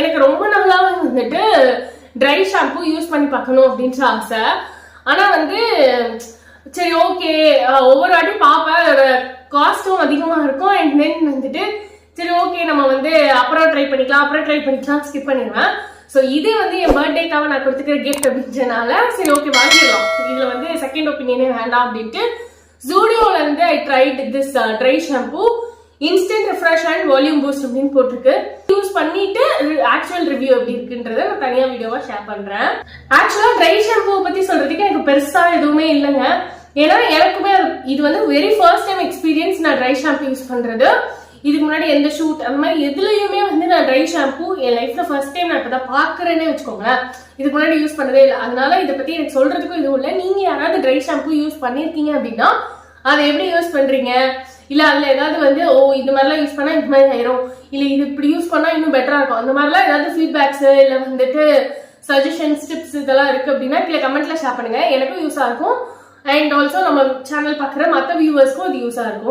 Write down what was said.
எனக்கு ரொம்ப நாளாக வந்துட்டு ட்ரை ஷாம்பு யூஸ் பண்ணி பார்க்கணும் அப்படின்ற ஆசை. ஆனால் வந்து சரி ஓகே ஒவ்வொரு வாட்டி பார்ப்பேன். அதோட காஸ்ட்டும் அதிகமாக இருக்கும். அண்ட் தென் வந்துட்டு சரி ஓகே நம்ம வந்து அப்புறம் ட்ரை பண்ணிக்கலாம் அப்புறம் ட்ரை பண்ணிக்கலாம் ஸ்கிப் பண்ணிடுவேன். ஸோ இது வந்து என் பர்த்டேக்காக நான் கொடுத்துக்கிற கிஃப்ட் அப்படின்றனால சரி ஓகே வாங்கிடலாம். இதில் வந்து செகண்ட் ஒப்பீனியனே வேண்டாம் அப்படின்ட்டு ஜூடியோலேருந்து I tried this dry shampoo instant refresh and volume boost அப்படின்னு போட்டிருக்கு. பண்ணிட்டு ஆக்சுவல் ரிவ்யூ எப்படி இருக்குன்றத நான் தனியா வீடியோவா ஷேர் பண்றேன். ஆக்சுவலா ட்ரை ஷாம்பு பத்தி சொல்றதுக்கு எனக்கு பெருசா எதுவுமே இல்லைங்க. ஏன்னா எனக்குமே இது வந்து வெரி ஃபர்ஸ்ட் டைம் எக்ஸ்பீரியன்ஸ் நான் ட்ரை ஷாம்பு யூஸ் பண்றது. இதுக்கு முன்னாடி எந்த ஷூட் அந்த மாதிரி எதுலயுமே வந்து நான் ட்ரை ஷாம்பு என் லைஃப்ல ஃபர்ஸ்ட் டைம் நான் இப்பதான் பாக்குறேன்னே வச்சுக்கோங்களேன். இதுக்கு முன்னாடி யூஸ் பண்ணதே இல்லை. அதனால இதை பத்தி எனக்கு சொல்றதுக்கும் இதுவும் இல்லை. நீங்க யாராவது ட்ரை ஷாம்பு யூஸ் பண்ணிருக்கீங்க அப்படின்னா அதை எப்படி யூஸ் பண்றீங்க? இல்லை அதில் ஏதாவது வந்து ஓ இது மாதிரிலாம் யூஸ் பண்ணால் இந்த மாதிரி ஆயிரும். இல்லை இது இப்படி யூஸ் பண்ணால் இன்னும் பெட்டராக இருக்கும். அந்த மாதிரிலாம் ஏதாவது ஃபீட்பேக்ஸு இல்லை வந்துட்டு சஜஷன்ஸ் டிப்ஸ் இதெல்லாம் இருக்குது அப்படின்னா கீழே கமெண்ட்ல ஷேர் பண்ணுங்கள் எனக்கும் யூஸாக இருக்கும். அண்ட் ஆல்சோ நம்ம சேனல் பார்க்குற மற்ற வியூவர்ஸ்க்கும் அது யூஸாக இருக்கும்.